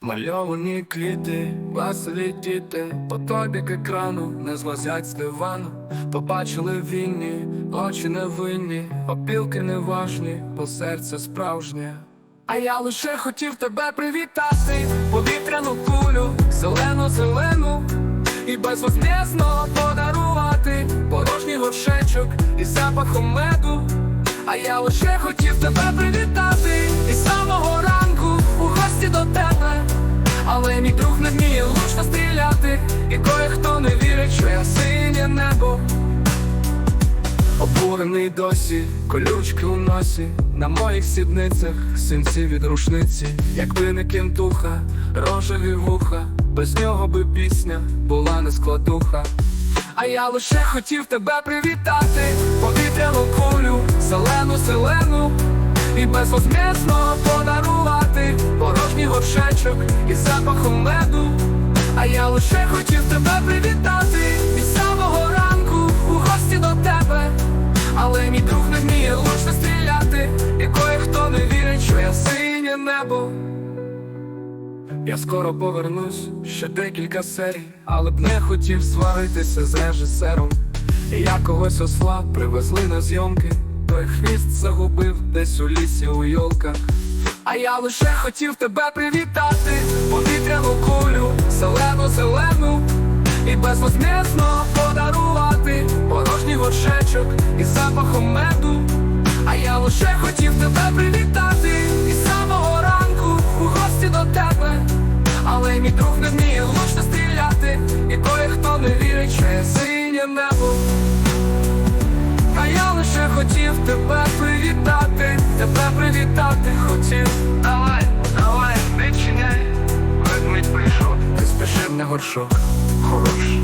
Мальовані квіти, веселі діти, по тобі к екрану не злазять з дивану. Побачили вільні, очі невинні, опілки неважні, бо серце справжнє. А я лише хотів тебе привітати, повітряну кулю, зелену зелену, і безвозмєзно подарувати порожній горшечок із запахом меду. А я лише хотів тебе привітати І з Обурений досі, колючки у носі На моїх сідницях синці від рушниці Якби не кінтуха, рожеві вуха Без нього би пісня була не складуха а я лише хотів тебе привітати, повітряну кулю, зелену зелену, і безвозмісно подарувати порожній горшечок із запахом меду. А я лише хотів тебе привітати Але мій друг не вміє лучше стріляти, і кое-хто не вірить, що я синє небо. Я скоро повернусь, ще декілька серій, але б не хотів сваритися з режисером. Я когось осла привезли на зйомки, той хвіст загубив десь у лісі у йолках. А я лише хотів тебе привітати, повітряну кулю, зелену зелену, і безвозмісно горшечок із запахом меду. А я лише хотів тебе привітати із самого ранку у гості до тебе. Але мій друг не вміє лучно стріляти, і кое-хто не вірить, що я синє небо. А я лише хотів тебе привітати, тебе привітати хотів. Давай, давай, не чиняй, ведмідь прийшов, ти спішив на горшок, хорош.